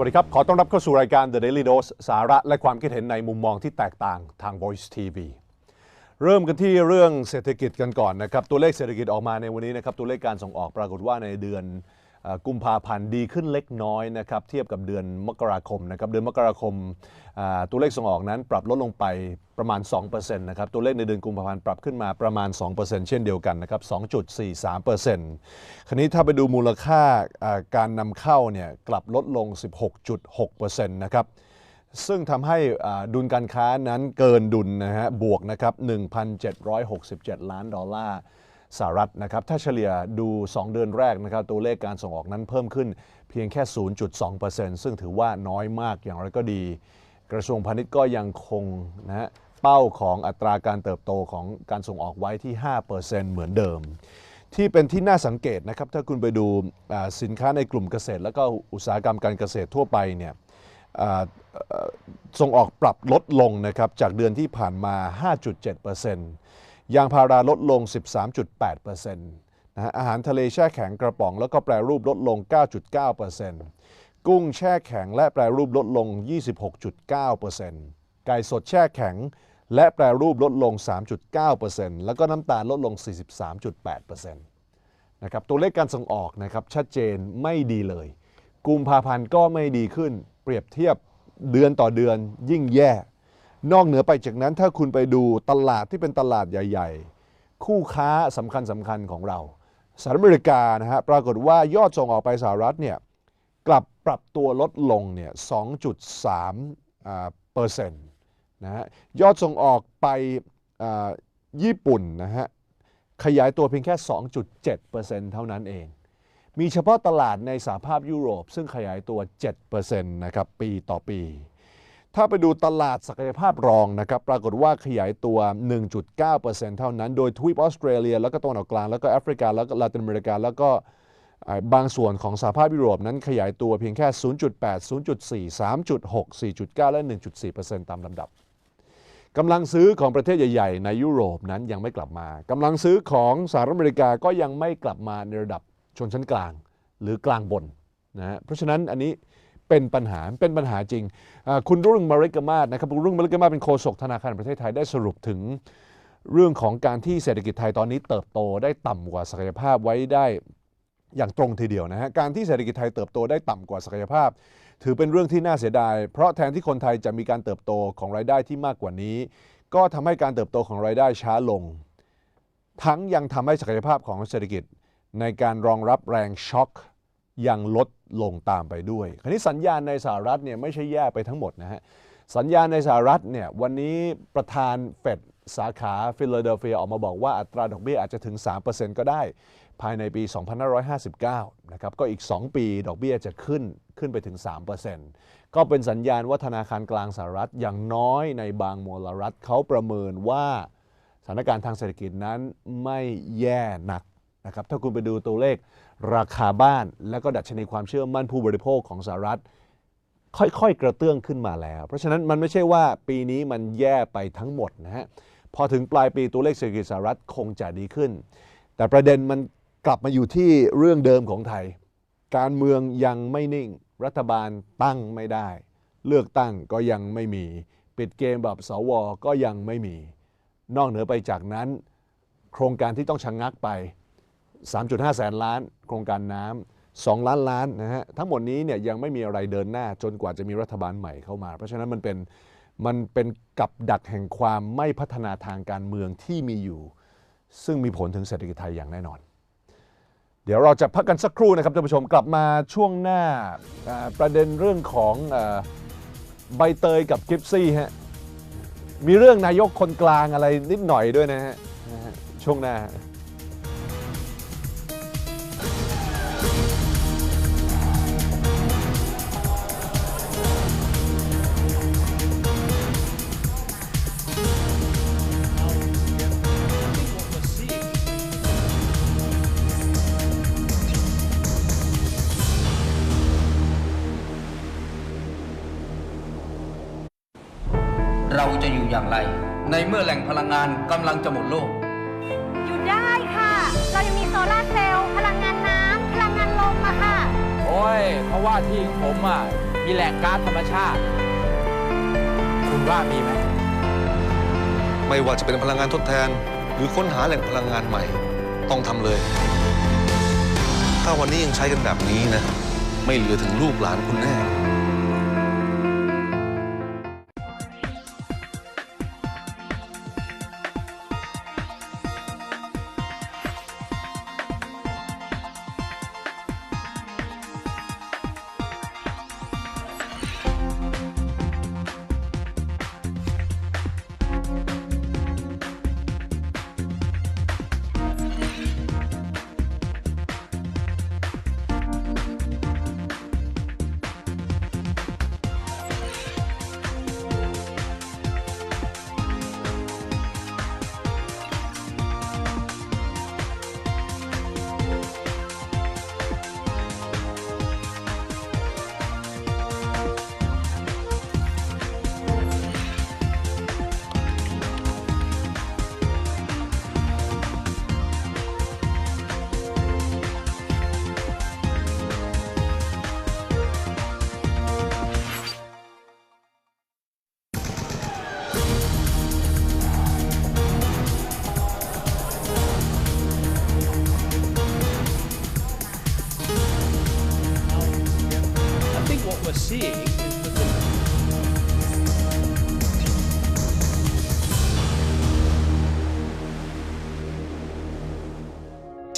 สวัสดีครับ ขอต้อนรับเข้าสู่รายการ The Daily Dose สาระและความคิดเห็นในมุมมองที่แตกต่างทาง Voice TV เริ่มกันที่เรื่องเศรษฐกิจกันก่อนนะครับ ตัวเลขเศรษฐกิจออกมาในวันนี้นะครับ ตัวเลขการส่งออกปรากฏว่าในเดือน กุมภาพันธ์ดีขึ้นเล็กน้อยนะครับเทียบกับเดือนมกราคมนะครับเดือนมกราคมตัวเลขส่งออกนั้นปรับลดลงไปประมาณ2%นะครับตัวเลขในเดือนกุมภาพันธ์ปรับขึ้นมาประมาณ 2%เช่นเดียวกันนะครับ2.43%คราวนี้ถ้าไปดูมูลค่าการนำเข้าเนี่ยกลับลดลง 16.6%นะครับซึ่งทำให้ดุลการค้านั้นเกินดุลนะฮะบวกนะครับ1,767 ล้านดอลลาร์ สหรัฐนะครับ ถ้าเฉลี่ยดู 2 เดือนแรกนะครับ ตัวเลขการส่งออกนั้นเพิ่มขึ้นเพียงแค่ 0.2%ซึ่งถือว่าน้อยมากอย่างไรก็ดี กระทรวงพาณิชย์ก็ยังคงนะฮะเป้าของอัตราการเติบโตของการส่งออกไว้ที่ 5%เหมือนเดิม ที่เป็นที่น่าสังเกตนะครับ ถ้าคุณไปดูสินค้าในกลุ่มเกษตร แล้วก็อุตสาหกรรมการเกษตรทั่วไปเนี่ยส่งออกปรับลดลงนะครับจากเดือนที่ผ่านมา 5.7% ยางพาราลดลง 13.8%นะฮะอาหารทะเลแช่แข็งกระป๋อง แล้วก็แปรรูปลดลง 9.9%กุ้งแช่แข็งและแปรรูปลดลง 26.9%ไก่สดแช่แข็งและแปรรูปลดลง 3.9%แล้วก็น้ำตาลลดลง 43.8%นะครับตัวเลขการส่งออกนะครับชัดเจนไม่ดีเลย กุมภาพันธ์ก็ไม่ดีขึ้น เปรียบเทียบเดือนต่อเดือนยิ่งแย่ นอกเหนือไปจากนั้นถ้าคุณไปดูตลาดที่เป็นตลาดใหญ่ ๆ คู่ค้าสำคัญสำคัญของเราสหรัฐอเมริกานะฮะปรากฏว่ายอดส่งออกไปสหรัฐเนี่ยกลับปรับตัวลดลงเนี่ย 2.3เปอร์เซ็นต์นะฮะยอดส่งออกไปญี่ปุ่นนะฮะขยายตัวเพียงแค่ 2.7%เท่านั้นเอง มีเฉพาะตลาดในสหภาพยุโรป ซึ่งขยายตัว 7%นะครับปีต่อปี ถ้าไปดูตลาดศักยภาพรองนะครับปรากฏว่าขยายตัว 1.9%เท่านั้น โดยทวีปออสเตรเลีย แล้วก็ตะวันออกกลาง แล้วก็แอฟริกา แล้วก็ลาตินอเมริกา แล้วก็บางส่วนของสหภาพยุโรปนั้นขยายตัวเพียงแค่ 0.8 0.4 3.6 4.9 และ 1.4%ตามลำดับกำลังซื้อของประเทศใหญ่ ๆ ในยุโรปนั้นยังไม่กลับมากำลังซื้อของสหรัฐอเมริกาก็ยังไม่กลับมาในระดับชนชั้นกลาง หรือกลางบนนะฮะเพราะฉะนั้นอันนี้ เป็นปัญหาเป็นปัญหาจริง คุณรุ่งมาริกมาศนะครับคุณรุ่งมาริกมาศเป็นโฆษกธนาคารแห่งประเทศไทยได้สรุปถึงเรื่องของการที่เศรษฐกิจไทยตอนนี้เติบโตได้ต่ำกว่าศักยภาพไว้ได้อย่างตรงทีเดียวนะฮะการที่เศรษฐกิจไทยเติบโตได้ต่ำกว่าศักยภาพ ถือเป็นเรื่องที่น่าเสียดาย เพราะแทนที่คนไทยจะมีการเติบโตของรายได้ที่มากกว่านี้ ก็ทำให้การเติบโตของรายได้ช้าลง ทั้งยังทำให้ศักยภาพของเศรษฐกิจ ในการรองรับแรงช็อคยังลด ลงตามไปด้วย คราวนี้สัญญาณในสหรัฐเนี่ยไม่ใช่แย่ไปทั้งหมดนะฮะ สัญญาณในสหรัฐเนี่ยวันนี้ประธานเฟดสาขาฟิลาเดลเฟียออกมาบอกว่าอัตราดอกเบี้ยอาจจะถึง 3%ก็ได้ ภายในปี 2559 นะครับ ก็อีก 2 ปีดอกเบี้ยจะขึ้นขึ้นไปถึง 3%ก็เป็นสัญญาณว่าธนาคารกลางสหรัฐอย่างน้อยในบางมลรัฐเขาประเมินว่าสถานการณ์ทางเศรษฐกิจนั้นไม่แย่หนัก นะครับถ้าคุณไปดูตัวเลขราคาบ้านแล้วก็ดัชนีความเชื่อมั่นผู้บริโภคของสหรัฐ ค่อยๆ กระเตื้องขึ้นมาแล้ว เพราะฉะนั้นมันไม่ใช่ว่าปีนี้มันแย่ไปทั้งหมดนะฮะพอถึงปลายปีตัวเลขเศรษฐกิจสหรัฐคงจะดีขึ้น แต่ประเด็นมันกลับมาอยู่ที่เรื่องเดิมของไทย การเมืองยังไม่นิ่ง รัฐบาลตั้งไม่ได้ เลือกตั้งก็ยังไม่มี ปิดเกมแบบสวก็ยังไม่มี นอกเหนือไปจากนั้น โครงการที่ต้องชะงงักไป 3.5 แสนล้านโครงการน้ำ2ล้านล้านนะฮะทั้งหมดนี้เนี่ยยังไม่มีอะไรเดินหน้าจนกว่าจะมีรัฐบาลใหม่เข้ามา เพราะฉะนั้นมันเป็นมันเป็นกับดักแห่งความไม่พัฒนาทางการเมืองที่มีอยู่ ซึ่งมีผลถึงเศรษฐกิจไทยอย่างแน่นอน เดี๋ยวเราจะพักกันสักครู่นะครับท่านผู้ชมกลับมาช่วงหน้าประเด็นเรื่องของอใบเตยกับกิฟซี่ฮะมีเรื่องนายกคนกลางอะไรนิดหน่อยด้วยนะฮะช่วงหน้า อแหล่งพลังงานกำลังจะหมดโลก อยู่ได้ค่ะ เรายังมีโซลาร์เซลล์พลังงานน้ำพลังงานลมอะค่ะ โอ้ย เพราะว่าที่ของผมอะมีมีแหล่งก๊าซธรรมชาติ คุณว่ามีไหม ไม่ว่าจะเป็นพลังงานทดแทน หรือค้นหาแหล่งพลังงานใหม่ ต้องทำเลย ถ้าวันนี้ยังใช้กันแบบนี้นะ ไม่เหลือถึงลูกหลานคุณแน่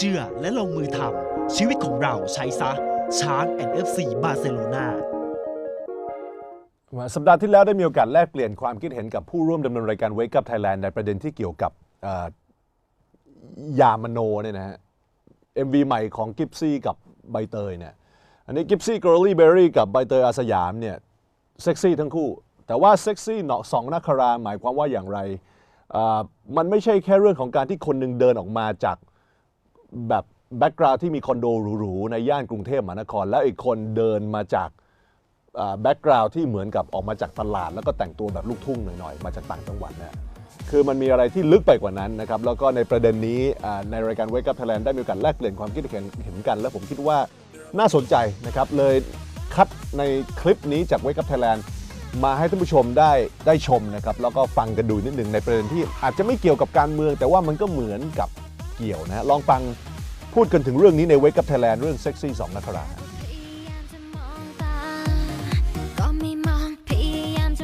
ชื่อและลงมือทำชีวิตของเราใช้ซะช้าง NFC บาร์เซโลนาสัปดาห์ที่แล้วได้มีโอกาสแลกเปลี่ยนความคิดเห็นกับผู้ร่วมดำเนินรายการ Wake Up Thailand ในประเด็นที่เกี่ยวกับยามโนเนี่ยนะฮะ MV ใหม่ของกิฟซี่กับใบเตยเนี่ยอันนี้กิฟซี่กรอลี่เบอรี่กับใบเตยอาสยามเนี่ยเซ็กซี่ทั้งคู่ แต่ว่าเซ็กซี่เนาะสองนักคราหมายความว่าอย่างไร มันไม่ใช่แค่เรื่องของการที่คนหนึ่งเดินออกมาจาก แบบแบ็กกราวด์ที่มีคอนโดหรูๆในย่านกรุงเทพมหานคร แล้วอีกคนเดินมาจากแบ็กกราวด์ที่เหมือนกับออกมาจากตลาด แล้วก็แต่งตัวแบบลูกทุ่งหน่อยๆ มาจากต่างจังหวัดเนี่ยคือมันมีอะไรที่ลึกไปกว่านั้นนะครับ แล้วก็ในประเด็นนี้ในรายการ Wake Up Thailand ได้มีโอกาสแลกเปลี่ยนความคิดเห็นเห็นกัน แล้วผมคิดว่าน่าสนใจนะครับ เลยคัดในคลิปนี้จาก Wake Up Thailand มาให้ท่านผู้ชมได้ได้ชมนะครับ แล้วก็ฟังกันดูนิดหนึ่งในประเด็นที่อาจจะไม่เกี่ยวกับการเมือง แต่ว่ามันก็เหมือนกับ เกี่ยวนะลองฟังพูดกันถึงเรื่องนี้ใน Wake Up Thailand เรื่องเซ็กซี่สองนักราพยายาม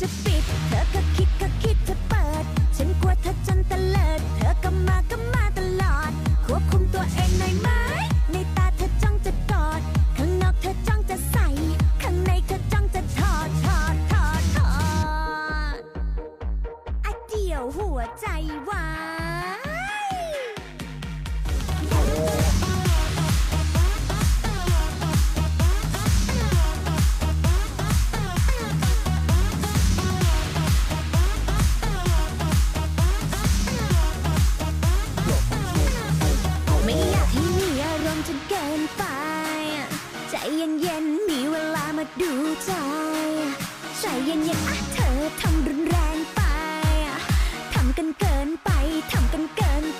จะปิดเธอ นเกินไป ใจเย็นๆมีเวลามาดูใจใจเย็นเย็นอะเธอทำรุนแรงไปทำกันเกินไปทำกันเกินไป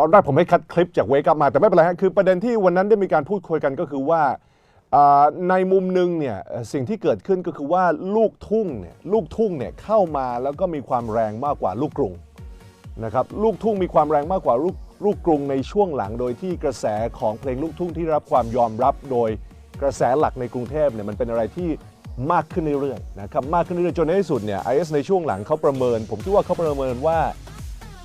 ตอนแรกผมให้คัดคลิปจาก Wake Up มาแต่ไม่เป็นไรฮะคือประเด็นที่วันนั้นได้มีการพูดคุยกันก็คือว่าในมุมหนึ่งเนี่ยสิ่งที่เกิดขึ้นก็คือว่าลูกทุ่งเนี่ยลูกทุ่งเนี่ยเข้ามาแล้วก็มีความแรงมากกว่าลูกกรุงนะครับลูกทุ่งมีความแรงมากกว่าลูกลูกกรุงในช่วงหลังโดยที่กระแสของเพลงลูกทุ่งที่รับความยอมรับโดยกระแสหลักในกรุงเทพเนี่ยมันเป็นอะไรที่มากขึ้นเรื่อยๆนะครับมากขึ้นเรื่อยๆจนในที่สุดเนี่ย IS ในช่วงหลังเขาประเมิน ผมคิดว่าเขาประเมินว่า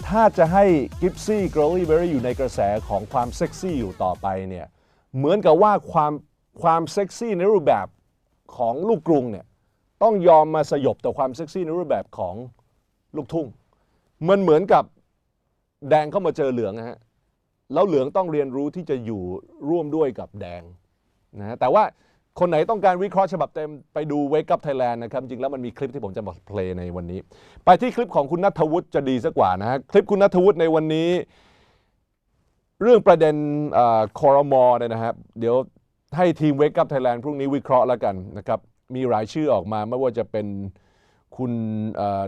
ถ้าจะให้กิฟซี่กรอลี่เบอรี่อยู่ในกระแสของความเซ็กซี่อยู่ต่อไปเนี่ยเหมือนกับว่าความความเซ็กซี่ในรูปแบบของลูกกรุงเนี่ยต้องยอมมาสยบต่อความเซ็กซี่ในรูปแบบของลูกทุ่ง มันเหมือนกับแดงเข้ามาเจอเหลืองนะฮะแล้วเหลืองต้องเรียนรู้ที่จะอยู่ร่วมด้วยกับแดงนะฮะแต่ว่า คนไหนต้องการวิเคราะห์ฉบับเต็มไปดู Wake Up Thailand นะครับ จริงแล้วมันมีคลิปที่ผมจะมาเพลย์ในวันนี้ ไปที่คลิปของคุณนัทวุฒิจะดีสักกว่านะฮะคลิปคุณนัทวุฒิในวันนี้ เรื่องประเด็นคอรมอเนี่ยนะครับเดี๋ยวให้ทีม Wake Up Thailand พรุ่งนี้วิเคราะห์แล้วกันนะครับมีรายชื่อออกมาไม่ว่าจะเป็นคุณ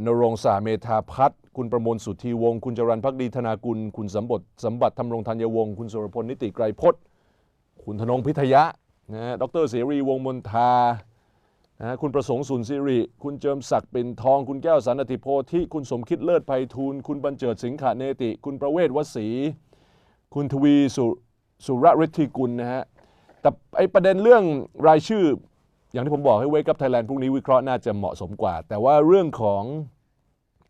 นรงสาเมธาพัฒน์คุณประมวลสุทธีวงศ์คุณจรันพักดีธนากุล คุณสมบัติสมบัติธรรมรงธัญวงศ์คุณสุรพลนิติไกรพจน์ คุณธนงพิทยะ นะดรเสรีวงมนทานะคุณประสงค์สุนสิริ คุณเจิมศักดิ์เป็นทอง คุณแก้วสันติโพธิคุณสมคิดเลิศไพฑูรย์คุณบรรเจิดสิงขะเนติ คุณประเวศวสี คุณทวีสุสุรฤทธิกุลนะฮะ แต่ไอประเด็นเรื่องรายชื่อ อย่างที่ผมบอกให้เวกับไทยแลนด์พรุ่งนี้วิเคราะห์น่าจะเหมาะสมกว่า แต่ว่าเรื่องของ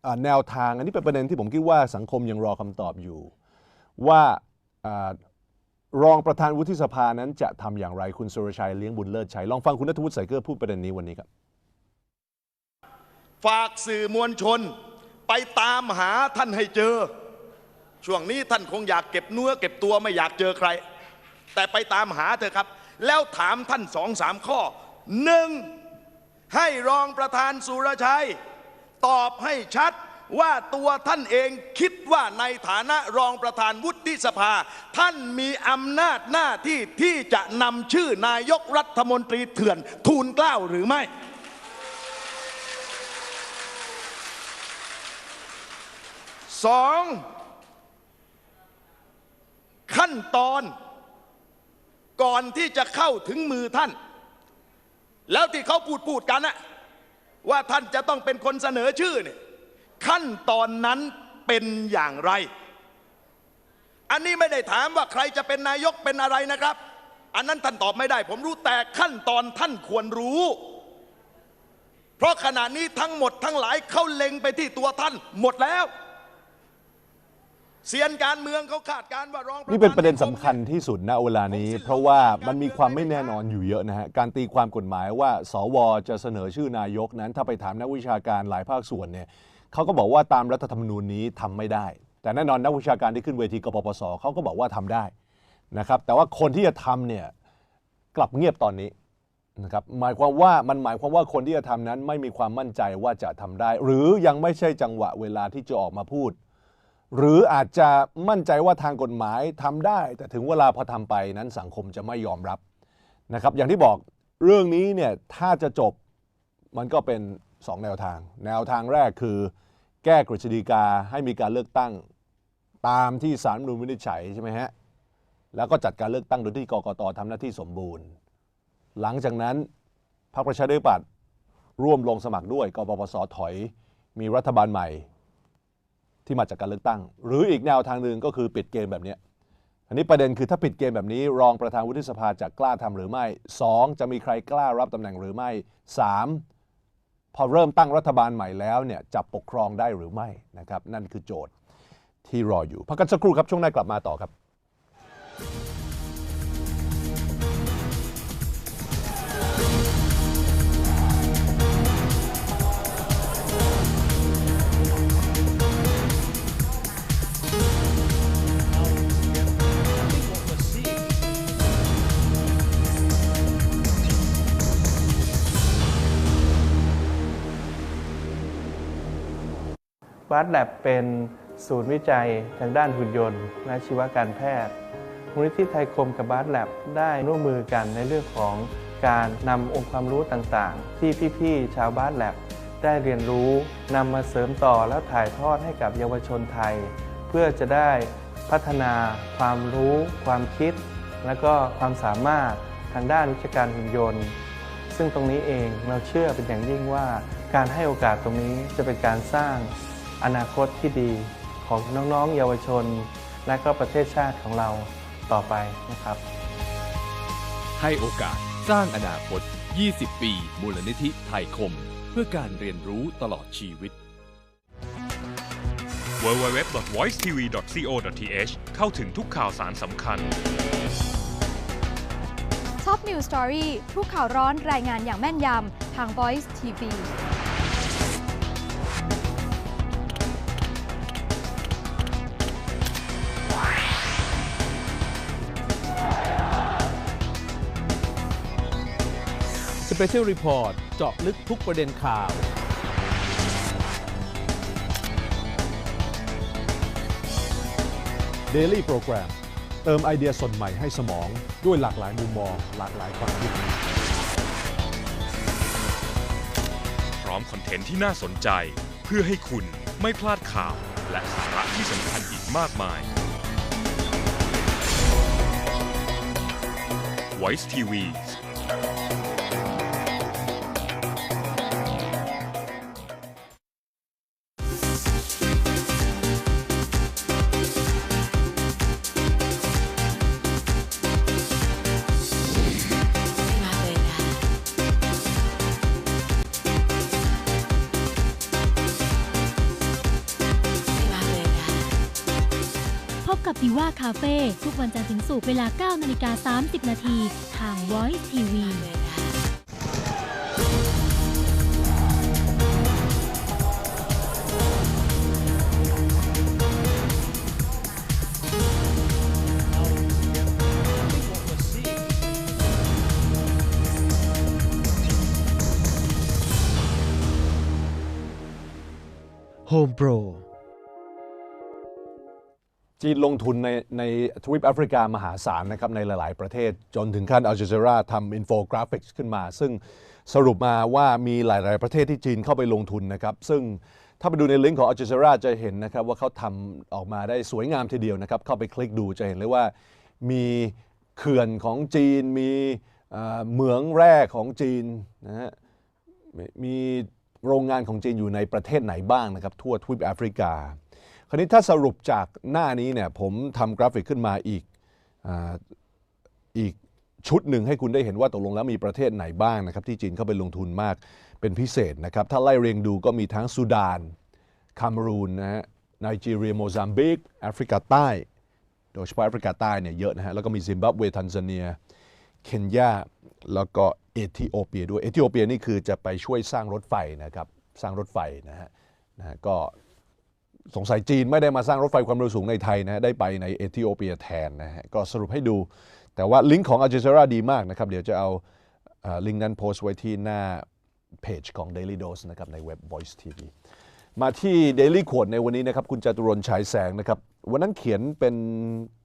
อแนวทางอันนี้เป็นประเด็นที่ผมคิดว่าสังคมยังรอคำตอบอยู่ ว่า รองประธานวุฒิสภานั้นจะทำอย่างไรคุณสุรชัยเลี้ยงบุญเลิศชัยลองฟังคุณนัทวุฒิใส่เกลือพูดประเด็นนี้วันนี้ครับ ฝากสื่อมวลชน ไปตามหาท่านให้เจอ ช่วงนี้ท่านคงอยากเก็บเนื้อเก็บตัวไม่อยากเจอใคร แต่ไปตามหาเถอะครับ แล้วถามท่านสองสามข้อหนึ่งให้รองประธานสุรชัย ตอบให้ชัด ว่าตัวท่านเองคิดว่าในฐานะรองประธานวุฒิสภา ท่านมีอำนาจหน้าที่ที่จะนำชื่อนายกรัฐมนตรีเถื่อนทูลเกล้าหรือไม่ สอง ขั้นตอนก่อนที่จะเข้าถึงมือท่าน แล้วที่เขาพูดพูดกันนะว่าท่านจะต้องเป็นคนเสนอชื่อเนี่ย ขั้นตอนนั้นเป็นอย่างไร อันนี้ไม่ได้ถามว่าใครจะเป็นนายกเป็นอะไรนะครับ อันนั้นท่านตอบไม่ได้ ผมรู้แต่ขั้นตอนท่านควรรู้ เพราะขณะนี้ทั้งหมดทั้งหลายเขาเล็งไปที่ตัวท่านหมดแล้วเสียนการเมืองเขาคาดการณ์ว่ารองนี่เป็นประเด็นสำคัญที่สุดณเวลานี้ เพราะว่ามันมีความไม่แน่นอนอยู่เยอะนะฮะการตีความกฎหมายว่า สวจะเสนอชื่อนายกนั้น ถ้าไปถามนักวิชาการหลายภาคส่วนเนี่ย เขาก็บอกว่าตามรัฐธรรมนูญนี้ทำไม่ได้ แต่แน่นอนนักวิชาการที่ขึ้นเวทีกปปสเขาก็บอกว่าทำได้นะครับ แต่ว่าคนที่จะทำเนี่ยกลับเงียบตอนนี้นะครับหมายความว่ามันหมายความว่าคนที่จะทำนั้นไม่มีความมั่นใจว่าจะทำได้ หรือยังไม่ใช่จังหวะเวลาที่จะออกมาพูด หรืออาจจะมั่นใจว่าทางกฎหมายทำได้ แต่ถึงเวลาพอทำไปนั้นสังคมจะไม่ยอมรับนะครับ อย่างที่บอกเรื่องนี้เนี่ยถ้าจะจบมันก็เป็น 2 แนวทาง แนวทางแรกคือ แก้กฤษฎีกาให้มีการเลือกตั้งตามที่สารรัฐธรรมนูญวินิจฉัยใช่ไหมฮะแล้วก็จัดการเลือกตั้งโดยที่กกตทำหน้าที่สมบูรณ์ หลังจากนั้นพรรคประชาธิปัตย์ร่วมลงสมัครด้วยกปปสถอย มีรัฐบาลใหม่ ที่มาจากการเลือกตั้ง หรืออีกแนวทางหนึ่งก็คือปิดเกมแบบเนี้ยอันนี้ประเด็นคือถ้าปิดเกมแบบนี้ รองประธานวุฒิสภาจะกล้าทำหรือไม่ 2. จะมีใครกล้ารับตำแหน่งหรือไม่ 3. พอเริ่มตั้งรัฐบาลใหม่แล้วเนี่ยจะปกครองได้หรือไม่นะครับนั่นคือโจทย์ที่รออยู่พักกันสักครู่ครับช่วงหน้ากลับมาต่อครับ วัดแลบเป็นศูนย์วิจัยทางด้านหุ่นยนต์ และชีวการแพทย์มูลนิธิไทยคมกับบัสแลบได้ร่วมมือกันในเรื่องของการนำองค์ความรู้ต่างๆ ที่พี่ๆ ชาวบัสแลบได้เรียนรู้นำมาเสริมต่อและถ่ายทอดให้กับเยาวชนไทย เพื่อจะได้พัฒนาความรู้ ความคิด และก็ความสามารถทางด้านวิชาการหุ่นยนต์ ซึ่งตรงนี้เองเราเชื่อเป็นอย่างยิ่งว่า การให้โอกาสตรงนี้จะเป็นการสร้าง อนาคตที่ดีของน้องๆ เยาวชน และก็ประเทศชาติของเราต่อไปนะครับ ให้โอกาสสร้างอนาคต 20 ปี มูลนิธิไทยคม เพื่อการเรียนรู้ตลอดชีวิต www.voicetv.co.th เข้าถึงทุกข่าวสารสำคัญท็อปนิวสตอรี่ทุกข่าวร้อนรายงานอย่างแม่นยำทาง Voice TV Special Report เจาะลึกทุกประเด็นข่าว Daily Program เติมไอเดียสดใหม่ให้สมองด้วยหลากหลายมุมมอง หลากหลายความคิด พร้อมคอนเทนต์ที่น่าสนใจ เพื่อให้คุณไม่พลาดข่าว และสาระที่สำคัญอีกมากมาย Voice TV าเฟ่ทุกวันจันทร์ถึงศุกร์เวลา 9 นาฬิกา 30 นาทีทาง Voice TV โฮมโปร จีนลงทุนในในทวีปแอฟริกามหาศาลนะครับในหลาย ๆ ประเทศ จนถึงขั้นอัลจ z ซ r a ทำอินโฟกราฟิกขึ้นมา ซึ่งสรุปมาว่ามีหลาย ๆ ประเทศที่จีนเข้าไปลงทุนนะครับ ซึ่งถ้าไปดูในลิงก์ของอัลจ z ซ r a จะเห็นนะครับว่าเขาทำออกมาได้สวยงามทีเดียวนะครับ เข้าไปคลิกดูจะเห็นเลยว่ามีเขื่อนของจีน มีเหมืองแร่ของจีนนะฮะมีโรงงานของจีนอยู่ในประเทศไหนบ้างนะครับทั่วทวีปแอฟริกา คราวนี้ถ้าสรุปจากหน้านี้เนี่ยผมทำกราฟิกขึ้นมาอีกอ,อีกชุดหนึ่งให้คุณได้เห็นว่าตกลงแล้วมีประเทศไหนบ้างนะครับที่จีนเข้าไปลงทุนมากเป็นพิเศษนะครับ ถ้าไล่เรียงดูก็มีทั้งสุดานคาเมรูนนะฮะไนจีเรียโมซัมบิกแอฟริกาใต้ โดยเฉพาะแอฟริกาใต้เนี่ยเยอะนะฮะแล้วก็มีซิมบับเวทันซาเนีย เคนยาแล้วก็เอธิโอเปียด้วยเอธิโอเปียนี่คือจะไปช่วยสร้างรถไฟนะครับสร้างรถไฟนะฮะนะฮะก็ สงสัยจีนไม่ได้มาสร้างรถไฟความเร็วสูงในไทยนะได้ไปในเอธิโอเปียแทนนะฮะก็สรุปให้ดู แต่ว่าลิงก์ของอัลจ z ซ r a ดีมากนะครับ เดี๋ยวจะเอาลิงก์นั้นโพสต์ไว้ที่หน้าเพจของ Daily Dose นะครับในเว็บ Voice TV มาที่ Daily Quote ในวันนี้นะครับ คุณจตุรนฉายแสงนะครับ วันนั้นเขียนเป็น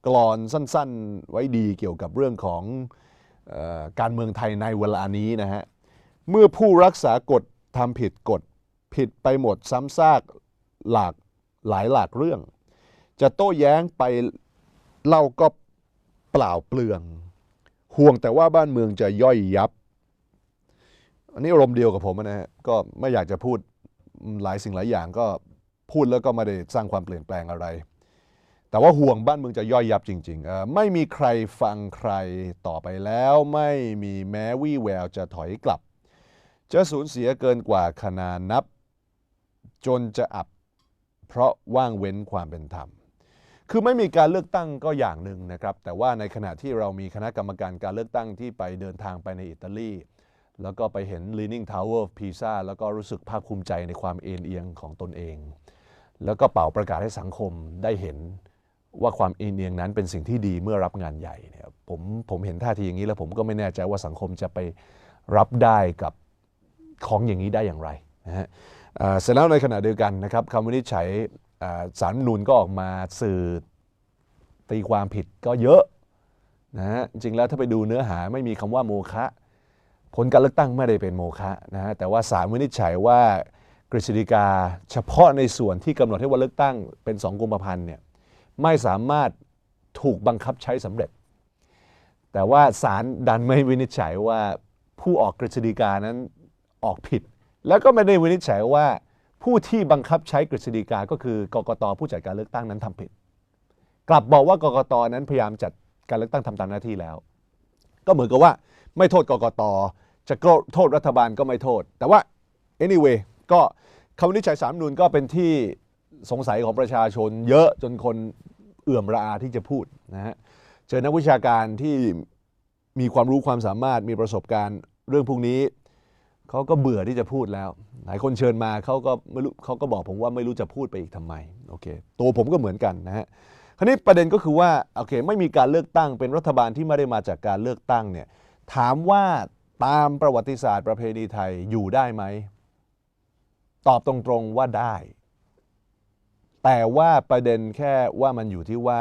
กลอนสั้นๆ ไว้ดีเกี่ยวกับเรื่องของออการเมืองไทยในเวลานี้นะฮะ เมื่อผู้รักษากฎทำผิดกฎผิดไปหมดซ้ำซากหลาก หลายหลากเรื่อง จะโต้แย้งไปเล่าก็เปล่าเปลือง ห่วงแต่ว่าบ้านเมืองจะย่อยยับ อันนี้อารมณ์เดียวกับผมนะฮะก็ไม่อยากจะพูดหลายสิ่งหลายอย่างก็พูดแล้วก็ไม่ได้สร้างความเปลี่ยนแปลงอะไร แต่ว่าห่วงบ้านเมืองจะย่อยยับจริงๆ ไม่มีใครฟังใครต่อไปแล้ว ไม่มีแม้วี่แววจะถอยกลับ จะสูญเสียเกินกว่าขนานับ จนจะอับ เพราะว่างเว้นความเป็นธรรม คือไม่มีการเลือกตั้งก็อย่างหนึ่งนะครับ แต่ว่าในขณะที่เรามีคณะกรรมการการเลือกตั้งที่ไปเดินทางไปในอิตาลี แล้วก็ไปเห็น Leaning Tower of Pisa แล้วก็รู้สึกภาคภูมิใจในความเอ็นเอียงของตนเอง แล้วก็เป่าประกาศให้สังคมได้เห็นว่าความเอ็นเอียงนั้นเป็นสิ่งที่ดีเมื่อรับงานใหญ่เนี่ยผมผมเห็นท่าทีอย่างนี้แล้วผมก็ไม่แน่ใจว่าสังคมจะไปรับได้กับของอย่างนี้ได้อย่างไรนะฮะ เสร็จแล้วในขณะเดียวกันนะครับคำวินิจฉัยอ่าสารนูนก็ออกมาสื่อตีความผิดก็เยอะนะฮะจริงแล้วถ้าไปดูเนื้อหาไม่มีคำว่าโมฆะผลการเลือกตั้งไม่ได้เป็นโมฆะนะฮะแต่ว่าศาลวินิจฉัยว่ากฤษฎีกาเฉพาะในส่วนที่กำหนดให้วันเลือกตั้งเป็นสองกุมภาพันธ์เนี่ยไม่สามารถถูกบังคับใช้สำเร็จ แต่ว่าศาลดันไม่วินิจฉัยว่าผู้ออกกฤษฎีกานั้นออกผิด แล้วก็ไม่ได้วินิจฉัยว่า ผู้ที่บังคับใช้กฤษฎีกาก็คือกกตผู้จัดการเลือกตั้งนั้นทำผิด กลับบอกว่ากกตนั้นพยายามจัดการเลือกตั้งทำตามหน้าที่แล้ว ก็เหมือนกับว่าไม่โทษกกตจะโทษรัฐบาลก็ไม่โทษ แต่ว่า anyway ก็คำวินิจฉัยสามนูนก็เป็นที่สงสัยของประชาชน เยอะจนคนเอื่อมระอาที่จะพูดนะฮะเจอนักวิชาการที่มีความรู้ความสามารถมีประสบการณ์เรื่องพวกนี้ เขาก็เบื่อที่จะพูดแล้ว หลายคนเชิญมาเขาก็ไม่รู้เขาก็บอกผมว่าไม่รู้จะพูดไปอีกทำไมโอเคตัวผมก็เหมือนกันนะฮะคราวนี้ประเด็นก็คือว่าโอเคไม่มีการเลือกตั้งเป็นรัฐบาลที่ไม่ได้มาจากการเลือกตั้งเนี่ยถามว่าตามประวัติศาสตร์ประเพณีไทยอยู่ได้ไหมตอบตรงๆว่าได้ แต่ว่าประเด็นแค่ว่ามันอยู่ที่ว่า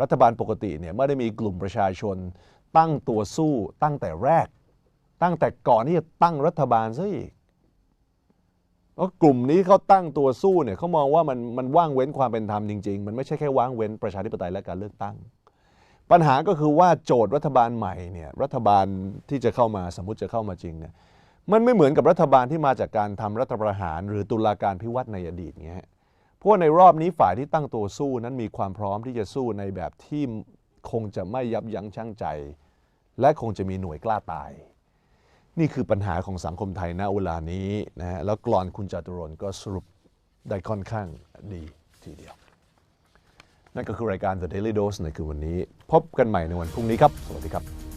รัฐบาลปกติเนี่ยไม่ได้มีกลุ่มประชาชนตั้งตัวสู้ตั้งแต่แรก ตั้งแต่ก่อนที่จะตั้งรัฐบาลซะอีกเพราะกลุ่มนี้เขาตั้งตัวสู้เนี่ยเขามองว่ามันมันว่างเว้นความเป็นธรรมจริง ๆ มันไม่ใช่แค่ว่างเว้นประชาธิปไตยและการเลือกตั้ง ปัญหาก็คือว่าโจทย์รัฐบาลใหม่เนี่ยรัฐบาลที่จะเข้ามาสมมติจะเข้ามาจริงเนี่ยมันไม่เหมือนกับรัฐบาลที่มาจากการทำรัฐประหาร หรือตุลาการพิวัตรในอดีตเงี้ยเพราะในรอบนี้ฝ่ายที่ตั้งตัวสู้นั้นมีความพร้อมที่จะสู้ในแบบที่คงจะไม่ยับยั้งชั่งใจ และคงจะมีหน่วยกล้าตาย นี่คือปัญหาของสังคมไทยณเวลานี้นะฮะแล้วกรอนคุณจตุรนก็สรุปได้ค่อนข้างดีทีเดียว นั่นก็คือรายการ The Daily Dose ในคืนวันนี้ พบกันใหม่ในวันพรุ่งนี้ครับ สวัสดีครับ